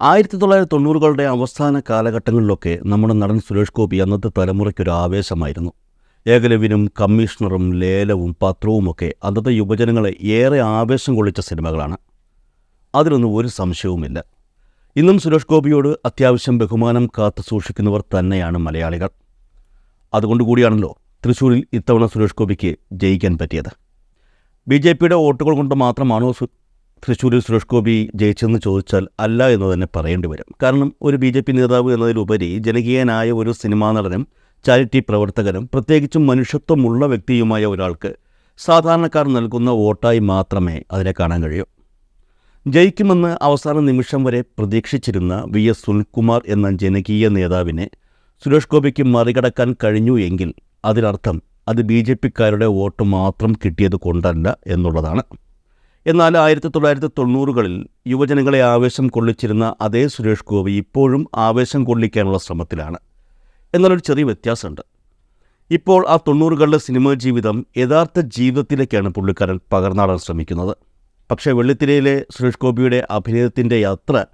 ആയിരത്തി തൊള്ളായിരത്തി തൊണ്ണൂറുകളുടെ അവസാന കാലഘട്ടങ്ങളിലൊക്കെ നമ്മുടെ നടൻ സുരേഷ് ഗോപി അന്നത്തെ തലമുറയ്ക്കൊരു ആവേശമായിരുന്നു. ഏകലവ്യനും കമ്മീഷണറും ലേലവും പത്രവുമൊക്കെ അന്നത്തെ യുവജനങ്ങളെ ഏറെ ആവേശം കൊള്ളിച്ച സിനിമകളാണ്. അതിലൊന്നും ഒരു സംശയവുമില്ല. ഇന്നും സുരേഷ് ഗോപിയോട് അത്യാവശ്യം ബഹുമാനം കാത്തു സൂക്ഷിക്കുന്നവർ തന്നെയാണ് മലയാളികൾ. അതുകൊണ്ട് കൂടിയാണല്ലോ തൃശ്ശൂരിൽ ഇത്തവണ സുരേഷ് ഗോപിക്ക് ജയിക്കാൻ പറ്റിയത്. ബി ജെ പിയുടെ വോട്ടുകൾ കൊണ്ട് മാത്രമാണോ തൃശ്ശൂരിൽ സുരേഷ് ഗോപി ജയിച്ചെന്ന് ചോദിച്ചാൽ അല്ല എന്ന് തന്നെ പറയേണ്ടി വരും. കാരണം ഒരു ബി ജെ പി നേതാവ് എന്നതിലുപരി ജനകീയനായ ഒരു സിനിമാ നടനും ചാരിറ്റി പ്രവർത്തകനും പ്രത്യേകിച്ചും മനുഷ്യത്വമുള്ള വ്യക്തിയുമായ ഒരാൾക്ക് സാധാരണക്കാർ നൽകുന്ന വോട്ടായി മാത്രമേ അതിനെ കാണാൻ കഴിയൂ. ജയിക്കുമെന്ന് അവസാന നിമിഷം വരെ പ്രതീക്ഷിച്ചിരുന്ന വി എസ് സുനിൽകുമാർ എന്ന ജനകീയ നേതാവിനെ സുരേഷ് ഗോപിക്ക് മറികടക്കാൻ കഴിഞ്ഞു എങ്കിൽ അതിനർത്ഥം അത് ബി ജെ പിക്കാരുടെ വോട്ട് മാത്രം കിട്ടിയത് കൊണ്ടല്ല എന്നുള്ളതാണ്. എന്നാൽ ആയിരത്തി തൊള്ളായിരത്തി തൊണ്ണൂറുകളിൽ യുവജനങ്ങളെ ആവേശം കൊള്ളിച്ചിരുന്ന അതേ സുരേഷ് ഗോപി ഇപ്പോഴും ആവേശം കൊള്ളിക്കാനുള്ള ശ്രമത്തിലാണ്. എന്നാലൊരു ചെറിയ വ്യത്യാസമുണ്ട്. ഇപ്പോൾ ആ തൊണ്ണൂറുകളുടെ സിനിമാ ജീവിതം യഥാർത്ഥ ജീവിതത്തിലേക്കാണ് പുള്ളിക്കാരൻ പകർന്നാടാൻ ശ്രമിക്കുന്നത്. പക്ഷേ വെള്ളിത്തിരയിലെ സുരേഷ് ഗോപിയുടെ അഭിനയത്തിന്റെ യാത്ര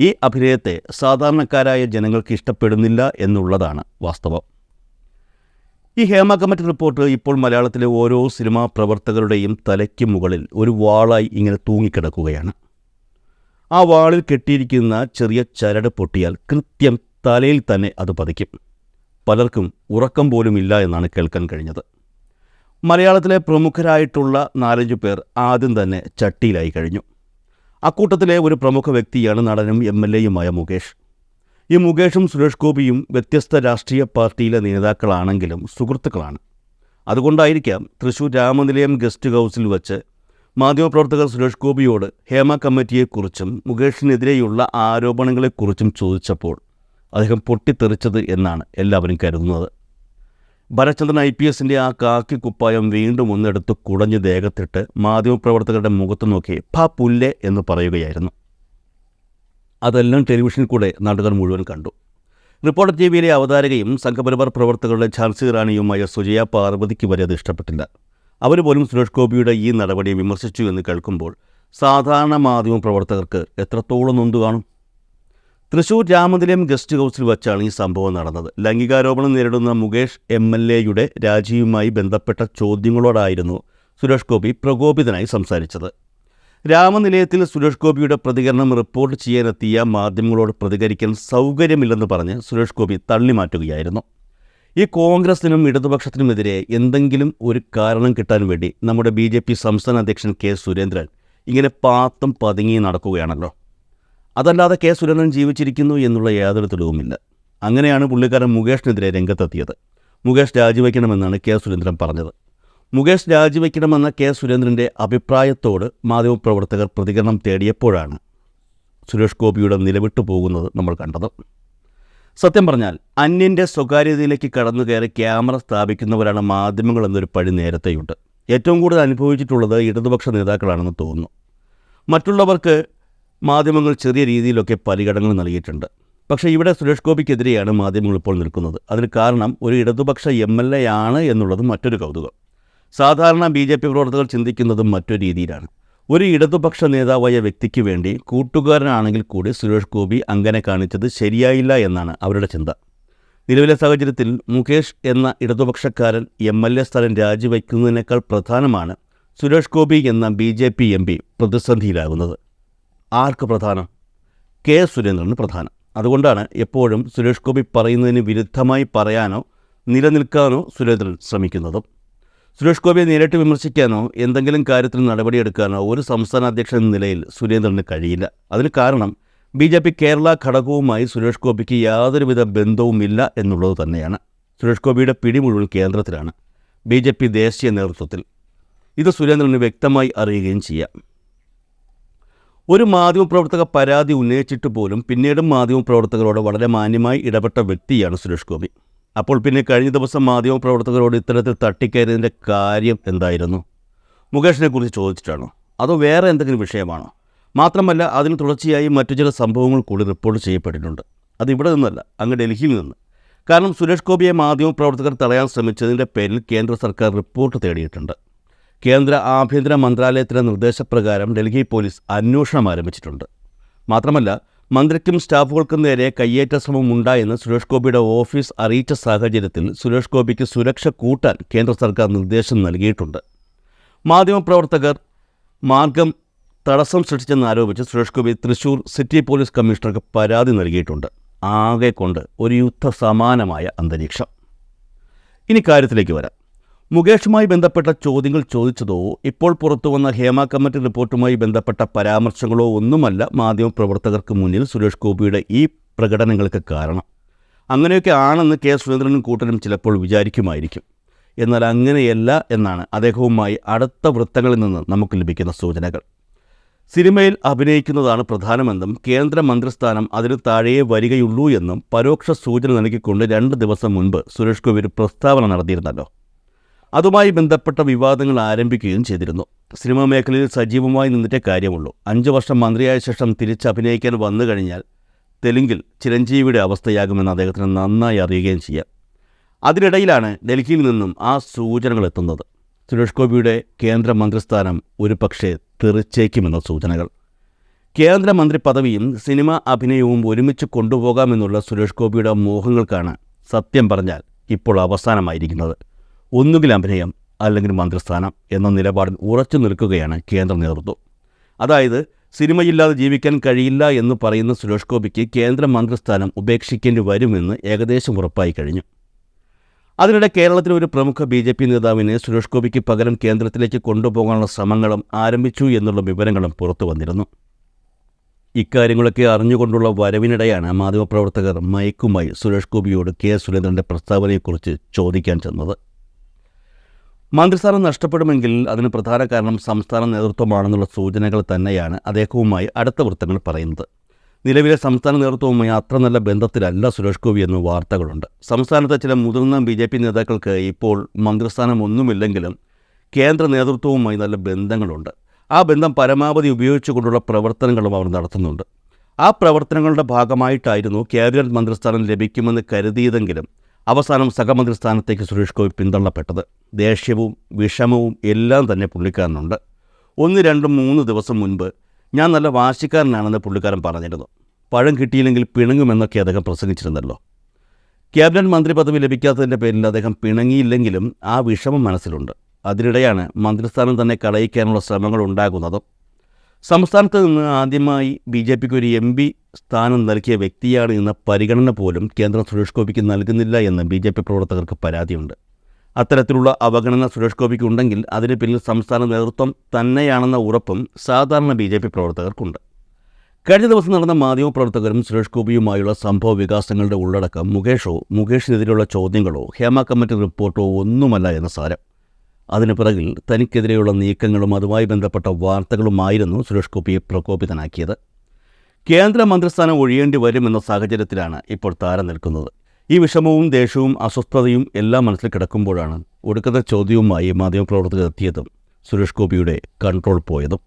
ഈ അഭിനയത്തെ സാധാരണക്കാരായ ജനങ്ങൾക്ക് ഇഷ്ടപ്പെടുന്നില്ല എന്നുള്ളതാണ് വാസ്തവം. ഈ ഹേമ കമ്മിറ്റി റിപ്പോർട്ട് ഇപ്പോൾ മലയാളത്തിലെ ഓരോ സിനിമാ പ്രവർത്തകരുടെയും തലയ്ക്ക് മുകളിൽ ഒരു വാളായി ഇങ്ങനെ തൂങ്ങിക്കിടക്കുകയാണ്. ആ വാളിൽ കെട്ടിയിരിക്കുന്ന ചെറിയ ചരട് പൊട്ടിയാൽ കൃത്യം തലയിൽ തന്നെ അത് പതിക്കും. പലർക്കും ഉറക്കം പോലും ഇല്ല എന്നാണ് കേൾക്കാൻ കഴിഞ്ഞത്. മലയാളത്തിലെ പ്രമുഖരായിട്ടുള്ള നാലഞ്ച് പേർ ആദ്യം തന്നെ ചട്ടിയിലായി കഴിഞ്ഞു. അക്കൂട്ടത്തിലെ ഒരു പ്രമുഖ വ്യക്തിയാണ് നടനും എം എൽ എയുമായ മുകേഷ്. ഈ മുകേഷും സുരേഷ് ഗോപിയും വ്യത്യസ്ത രാഷ്ട്രീയ പാർട്ടിയിലെ നേതാക്കളാണെങ്കിലും സുഹൃത്തുക്കളാണ്. അതുകൊണ്ടായിരിക്കാം തൃശൂർ രാമനിലയം ഗസ്റ്റ് ഹൗസിൽ വച്ച് മാധ്യമപ്രവർത്തകർ സുരേഷ് ഗോപിയോട് ഹേമ കമ്മിറ്റിയെക്കുറിച്ചും മുകേഷിനെതിരെയുള്ള ആരോപണങ്ങളെക്കുറിച്ചും ചോദിച്ചപ്പോൾ അദ്ദേഹം പൊട്ടിത്തെറിച്ചത് എന്നാണ് എല്ലാവരും കരുതുന്നത്. ഭരചന്ദ്രൻ ഐ പി എസിന്റെ ആ കാക്കി കുപ്പായം വീണ്ടും ഒന്നെടുത്ത് കുടഞ്ഞ് ദേഹത്തിട്ട് മാധ്യമപ്രവർത്തകരുടെ മുഖത്ത് നോക്കി ഫാ പുല്ലെ എന്ന് പറയുകയായിരുന്നു. അതെല്ലാം ടെലിവിഷനിൽ കൂടെ നാട്ടുകാർ മുഴുവൻ കണ്ടു. റിപ്പോർട്ടർ ടി വിയിലെ അവതാരകയും സംഘപരിവാർ പ്രവർത്തകരുടെ ഝാൻസി റാണിയുമായ സുജയ പാർവതിക്ക് വരെ അത് ഇഷ്ടപ്പെട്ടില്ല. അവർ പോലും സുരേഷ് ഗോപിയുടെ ഈ നടപടി വിമർശിച്ചു എന്ന് കേൾക്കുമ്പോൾ സാധാരണ മാധ്യമ പ്രവർത്തകർക്ക് എത്രത്തോളം നൊന്തു കാണും? തൃശൂർ രാമനിലയം ഗസ്റ്റ് ഹൗസിൽ വച്ചാണ് ഈ സംഭവം നടന്നത്. ലൈംഗികാരോപണം നേരിടുന്ന മുകേഷ് എം എൽ എയുടെ രാജിയുമായി ബന്ധപ്പെട്ട ചോദ്യങ്ങളോടായിരുന്നു സുരേഷ് ഗോപി പ്രകോപിതനായി സംസാരിച്ചത്. രാമനിലയത്തിൽ സുരേഷ് ഗോപിയുടെ പ്രതികരണം റിപ്പോർട്ട് ചെയ്യാനെത്തിയ മാധ്യമങ്ങളോട് പ്രതികരിക്കാൻ സൗകര്യമില്ലെന്ന് പറഞ്ഞ് സുരേഷ് ഗോപി തള്ളിമാറ്റുകയായിരുന്നു. ഈ കോൺഗ്രസിനും ഇടതുപക്ഷത്തിനുമെതിരെ എന്തെങ്കിലും ഒരു കാരണം കിട്ടാൻ വേണ്ടി നമ്മുടെ ബി ജെ പി സംസ്ഥാന അധ്യക്ഷൻ കെ സുരേന്ദ്രൻ ഇങ്ങനെ പാത്തും പതുങ്ങി നടക്കുകയാണല്ലോ. അതല്ലാതെ കെ സുരേന്ദ്രൻ ജീവിച്ചിരിക്കുന്നു എന്നുള്ള യാതൊരു തെളിവുമില്ല. അങ്ങനെയാണ് പുള്ളിക്കാരൻ മുകേഷിനെതിരെ രംഗത്തെത്തിയത്. മുകേഷ് രാജിവെക്കണമെന്നാണ് കെ സുരേന്ദ്രൻ പറഞ്ഞത്. മുകേഷ് രാജിവെക്കണമെന്ന കെ സുരേന്ദ്രന്റെ അഭിപ്രായത്തോട് മാധ്യമപ്രവർത്തകർ പ്രതികരണം തേടിയപ്പോഴാണ് സുരേഷ് ഗോപിയുടെ നിലവിട്ടു പോകുന്നത് നമ്മൾ കണ്ടത്. സത്യം പറഞ്ഞാൽ അന്യന്റെ സ്വകാര്യതയിലേക്ക് കടന്നു കയറി ക്യാമറ സ്ഥാപിക്കുന്നവരാണ് മാധ്യമങ്ങൾ എന്നൊരു പഴി നേരത്തെയുണ്ട്. ഏറ്റവും കൂടുതൽ അനുഭവിച്ചിട്ടുള്ളത് ഇടതുപക്ഷ നേതാക്കളാണെന്ന് തോന്നുന്നു. മറ്റുള്ളവർക്ക് മാധ്യമങ്ങൾ ചെറിയ രീതിയിലൊക്കെ പരിഗണന നൽകിയിട്ടുണ്ട്. പക്ഷേ ഇവിടെ സുരേഷ് ഗോപിക്കെതിരെയാണ് മാധ്യമങ്ങൾ ഇപ്പോൾ നിൽക്കുന്നത്. അതിന് കാരണം ഒരു ഇടതുപക്ഷ എം എൽ എ ആണ് എന്നുള്ളത് മറ്റൊരു കൗതുകം. സാധാരണ ബി ജെ പി പ്രവർത്തകർ ചിന്തിക്കുന്നതും മറ്റൊരു രീതിയിലാണ്. ഒരു ഇടതുപക്ഷ നേതാവായ വ്യക്തിക്ക് വേണ്ടി കൂട്ടുകാരനാണെങ്കിൽ കൂടി സുരേഷ് ഗോപി അങ്ങനെ കാണിച്ചത് ശരിയായില്ല എന്നാണ് അവരുടെ ചിന്ത. നിലവിലെ സാഹചര്യത്തിൽ മുകേഷ് എന്ന ഇടതുപക്ഷക്കാരൻ എം എൽ എ സ്ഥലം രാജിവയ്ക്കുന്നതിനേക്കാൾ പ്രധാനമാണ് സുരേഷ് ഗോപി എന്ന B J P M P പ്രതിസന്ധിയിലാകുന്നത്. ആർക്ക് പ്രധാനം? കെ സുരേന്ദ്രന് പ്രധാനം. അതുകൊണ്ടാണ് എപ്പോഴും സുരേഷ് ഗോപി പറയുന്നതിന് വിരുദ്ധമായി പറയാനോ നിലനിൽക്കാനോ സുരേന്ദ്രൻ ശ്രമിക്കുന്നതും. സുരേഷ് ഗോപിയെ നേരിട്ട് വിമർശിക്കാനോ എന്തെങ്കിലും കാര്യത്തിൽ നടപടിയെടുക്കാനോ ഒരു സംസ്ഥാന അധ്യക്ഷൻ എന്ന നിലയിൽ സുരേന്ദ്രന് കഴിയില്ല. അതിന് കാരണം ബി ജെ പി കേരള ഘടകവുമായി സുരേഷ് ഗോപിക്ക് യാതൊരുവിധ ബന്ധവുമില്ല എന്നുള്ളത് തന്നെയാണ്. സുരേഷ് ഗോപിയുടെ പിടി മുഴുവൻ കേന്ദ്രത്തിലാണ് ബി ജെ പി ദേശീയ നേതൃത്വത്തിൽ. ഇത് സുരേന്ദ്രന് വ്യക്തമായി അറിയുകയും ചെയ്യാം. ഒരു മാധ്യമപ്രവർത്തക പരാതി ഉന്നയിച്ചിട്ട് പോലും പിന്നീടും മാധ്യമപ്രവർത്തകരോട് വളരെ മാന്യമായി ഇടപെട്ട വ്യക്തിയാണ് സുരേഷ് ഗോപി. അപ്പോൾ പിന്നെ കഴിഞ്ഞ ദിവസം മാധ്യമപ്രവർത്തകരോട് ഇത്തരത്തിൽ തട്ടിക്കയറിയതിന്റെ കാര്യം എന്തായിരുന്നു? മുകേഷിനെ കുറിച്ച് ചോദിച്ചിട്ടാണോ? അതോ വേറെ എന്തെങ്കിലും വിഷയമാണോ? മാത്രമല്ല അതിന് തുടർച്ചയായി മറ്റു ചില സംഭവങ്ങൾ കൂടി റിപ്പോർട്ട് ചെയ്യപ്പെട്ടിട്ടുണ്ട്. അത് ഇവിടെ നിന്നല്ല അങ്ങ് ഡൽഹിയിൽ നിന്ന്. കാരണം സുരേഷ് ഗോപിയെ മാധ്യമപ്രവർത്തകർ തടയാൻ ശ്രമിച്ചതിന്റെ പേരിൽ കേന്ദ്ര സർക്കാർ റിപ്പോർട്ട് തേടിയിട്ടുണ്ട്. കേന്ദ്ര ആഭ്യന്തര മന്ത്രാലയത്തിന്റെ നിർദ്ദേശപ്രകാരം ഡൽഹി പോലീസ് അന്വേഷണം ആരംഭിച്ചിട്ടുണ്ട്. മാത്രമല്ല മന്ത്രിക്കും സ്റ്റാഫുകൾക്കും നേരെ കയ്യേറ്റ ശ്രമം ഉണ്ടായെന്ന് സുരേഷ് ഗോപിയുടെ ഓഫീസ് അറിയിച്ച സാഹചര്യത്തിൽ സുരേഷ് ഗോപിക്ക് സുരക്ഷ കൂട്ടാൻ കേന്ദ്ര സർക്കാർ നിർദ്ദേശം നൽകിയിട്ടുണ്ട്. മാധ്യമപ്രവർത്തകർ മാർഗം തടസ്സം സൃഷ്ടിച്ചെന്ന് ആരോപിച്ച് സുരേഷ് ഗോപി തൃശൂർ സിറ്റി പോലീസ് കമ്മീഷണർക്ക് പരാതി നൽകിയിട്ടുണ്ട്. ആകെ കൊണ്ട് ഒരു യുദ്ധ സമാനമായ അന്തരീക്ഷം. ഇനി കാര്യത്തിലേക്ക് വരാം. മുകേഷുമായി ബന്ധപ്പെട്ട ചോദ്യങ്ങൾ ചോദിച്ചതോ ഇപ്പോൾ പുറത്തുവന്ന ഹേമ കമ്മിറ്റി റിപ്പോർട്ടുമായി ബന്ധപ്പെട്ട പരാമർശങ്ങളോ ഒന്നുമല്ല മാധ്യമപ്രവർത്തകർക്ക് മുന്നിൽ സുരേഷ് ഗോപിയുടെ ഈ പ്രകടനങ്ങൾക്ക് കാരണം. അങ്ങനെയൊക്കെ ആണെന്ന് കെ സുരേന്ദ്രനും കൂട്ടനും ചിലപ്പോൾ വിചാരിക്കുമായിരിക്കും. എന്നാൽ അങ്ങനെയല്ല എന്നാണ് അദ്ദേഹവുമായി അടുത്ത വൃത്തങ്ങളിൽ നിന്ന് നമുക്ക് ലഭിക്കുന്ന സൂചനകൾ. സിനിമയിൽ അഭിനയിക്കുന്നതാണ് പ്രധാനമെന്നും കേന്ദ്രമന്ത്രിസ്ഥാനം അതിന് താഴെയേ വരികയുള്ളൂ എന്നും പരോക്ഷ സൂചന നൽകിക്കൊണ്ട് രണ്ട് ദിവസം മുൻപ് സുരേഷ് ഗോപി ഒരു പ്രസ്താവന നടത്തിയിരുന്നല്ലോ. അതുമായി ബന്ധപ്പെട്ട വിവാദങ്ങൾ ആരംഭിക്കുകയും ചെയ്തിരുന്നു. സിനിമാ മേഖലയിൽ സജീവമായി നിന്നിട്ടേ കാര്യമുള്ളൂ. അഞ്ചു വർഷം മന്ത്രിയായ ശേഷം തിരിച്ചഭിനയിക്കാൻ വന്നു കഴിഞ്ഞാൽ തെലുങ്കിൽ ചിരഞ്ജീവിയുടെ അവസ്ഥയാകുമെന്ന് അദ്ദേഹത്തിന് നന്നായി അറിയുകയും ചെയ്യാം. അതിനിടയിലാണ് ഡൽഹിയിൽ നിന്നും ആ സൂചനകൾ എത്തുന്നത്. സുരേഷ് ഗോപിയുടെ കേന്ദ്രമന്ത്രിസ്ഥാനം ഒരു പക്ഷേ തെറിച്ചേക്കുമെന്ന സൂചനകൾ. കേന്ദ്രമന്ത്രി പദവിയും സിനിമ അഭിനയവും ഒരുമിച്ച് കൊണ്ടുപോകാമെന്നുള്ള സുരേഷ് ഗോപിയുടെ മോഹങ്ങൾക്കാണ് സത്യം പറഞ്ഞാൽ ഇപ്പോൾ അവസാനമായിരിക്കുന്നത്. ഒന്നുകിൽ അഭിനയം അല്ലെങ്കിൽ മന്ത്രിസ്ഥാനം എന്ന നിലപാടിൽ ഉറച്ചു നിൽക്കുകയാണ് കേന്ദ്ര നേതൃത്വം. അതായത് സിനിമയില്ലാതെ ജീവിക്കാൻ കഴിയില്ല എന്ന് പറയുന്ന സുരേഷ് ഗോപിക്ക് കേന്ദ്ര മന്ത്രിസ്ഥാനം ഉപേക്ഷിക്കേണ്ടി വരുമെന്ന് ഏകദേശം ഉറപ്പായി കഴിഞ്ഞു. അതിനിടെ കേരളത്തിലെ ഒരു പ്രമുഖ ബി ജെ പി നേതാവിനെ സുരേഷ് ഗോപിക്ക് പകരം കേന്ദ്രത്തിലേക്ക് കൊണ്ടുപോകാനുള്ള ശ്രമങ്ങളും ആരംഭിച്ചു എന്നുള്ള വിവരങ്ങളും പുറത്തു വന്നിരുന്നു. ഇക്കാര്യങ്ങളൊക്കെ അറിഞ്ഞുകൊണ്ടുള്ള വരവിനിടെയാണ് മാധ്യമപ്രവർത്തകർ മയക്കുമായി സുരേഷ് ഗോപിയോട് കെ സുരേന്ദ്രന്റെ പ്രസ്താവനയെക്കുറിച്ച് ചോദിക്കാൻ ചെന്നത്. മന്ത്രിസ്ഥാനം നഷ്ടപ്പെടുമെങ്കിൽ അതിന് പ്രധാന കാരണം സംസ്ഥാന നേതൃത്വമാണെന്നുള്ള സൂചനകൾ തന്നെയാണ് അദ്ദേഹവുമായി അടുത്ത വൃത്തങ്ങൾ പറയുന്നത്. നിലവിലെ സംസ്ഥാന നേതൃത്വവുമായി അത്ര നല്ല ബന്ധത്തിലല്ല സുരേഷ് ഗോപി എന്ന് വാർത്തകളുണ്ട്. സംസ്ഥാനത്തെ ചില മുതിർന്ന ബി ജെ പി നേതാക്കൾക്ക് ഇപ്പോൾ മന്ത്രിസ്ഥാനം ഒന്നുമില്ലെങ്കിലും കേന്ദ്ര നേതൃത്വവുമായി നല്ല ബന്ധങ്ങളുണ്ട്. ആ ബന്ധം പരമാവധി ഉപയോഗിച്ചുകൊണ്ടുള്ള പ്രവർത്തനങ്ങളും അവർ നടത്തുന്നുണ്ട്. ആ പ്രവർത്തനങ്ങളുടെ ഭാഗമായിട്ടായിരുന്നു ക്യാബിനറ്റ് മന്ത്രിസ്ഥാനം ലഭിക്കുമെന്ന് കരുതിയതെങ്കിലും അവസാനം സഹമന്ത്രി സ്ഥാനത്തേക്ക് സുരേഷ് ഗോപി പിന്തള്ളപ്പെട്ടത്. ദേഷ്യവും വിഷമവും എല്ലാം തന്നെ പുള്ളിക്കാരനുണ്ട്. ഒന്ന് രണ്ടും മൂന്ന് ദിവസം മുൻപ് ഞാൻ നല്ല വാശിക്കാരനാണെന്ന് പുള്ളിക്കാരൻ പറഞ്ഞിരുന്നു. പഴം കിട്ടിയില്ലെങ്കിൽ പിണങ്ങുമെന്നൊക്കെ അദ്ദേഹം പ്രസംഗിച്ചിരുന്നല്ലോ. ക്യാബിനറ്റ് മന്ത്രി പദവി ലഭിക്കാത്തതിന്റെ പേരിൽ അദ്ദേഹം പിണങ്ങിയില്ലെങ്കിലും ആ വിഷമം മനസ്സിലുണ്ട്. അതിനിടെയാണ് മന്ത്രിസ്ഥാനം തന്നെ കളയിക്കാനുള്ള ശ്രമങ്ങൾ ഉണ്ടാകുന്നതും സംസ്ഥാനത്ത് നിന്ന് ആദ്യമായി ബി ജെ പിക്ക് ഒരു എം പി സ്ഥാനം നൽകിയ വ്യക്തിയാണ് എന്ന പരിഗണന പോലും കേന്ദ്രം സുരേഷ് ഗോപിക്ക് നൽകുന്നില്ല എന്ന് ബി ജെ പി പ്രവർത്തകർക്ക് പരാതിയുണ്ട്. അത്തരത്തിലുള്ള അവഗണന സുരേഷ് ഗോപിക്ക് ഉണ്ടെങ്കിൽ അതിന് പിന്നിൽ സംസ്ഥാന നേതൃത്വം തന്നെയാണെന്ന ഉറപ്പും സാധാരണ ബി ജെ പി പ്രവർത്തകർക്കുണ്ട്. കഴിഞ്ഞ ദിവസം നടന്ന മാധ്യമപ്രവർത്തകരും സുരേഷ് ഗോപിയുമായുള്ള സംഭവ വികാസങ്ങളുടെ ഉള്ളടക്കം മുകേഷോ മുകേഷിനെതിരെയുള്ള ചോദ്യങ്ങളോ ഹേമ കമ്മിറ്റി റിപ്പോർട്ടോ ഒന്നുമല്ല എന്ന സാരം. അതിന് പിറകിൽ തനിക്കെതിരെയുള്ള നീക്കങ്ങളും അതുമായി ബന്ധപ്പെട്ട വാർത്തകളുമായിരുന്നു സുരേഷ് ഗോപിയെ പ്രകോപിതനാക്കിയത്. കേന്ദ്രമന്ത്രിസ്ഥാനം ഒഴിയേണ്ടി വരുമെന്ന സാഹചര്യത്തിലാണ് ഇപ്പോൾ താരം നിൽക്കുന്നത്. ഈ വിഷമവും ദേഷ്യവും അസ്വസ്ഥതയും എല്ലാം മനസ്സിൽ കിടക്കുമ്പോഴാണ് ഒടുക്കത്തെ ചോദ്യവുമായി മാധ്യമപ്രവർത്തകർ എത്തിയതും സുരേഷ് ഗോപിയുടെ കൺട്രോൾ പോയതും.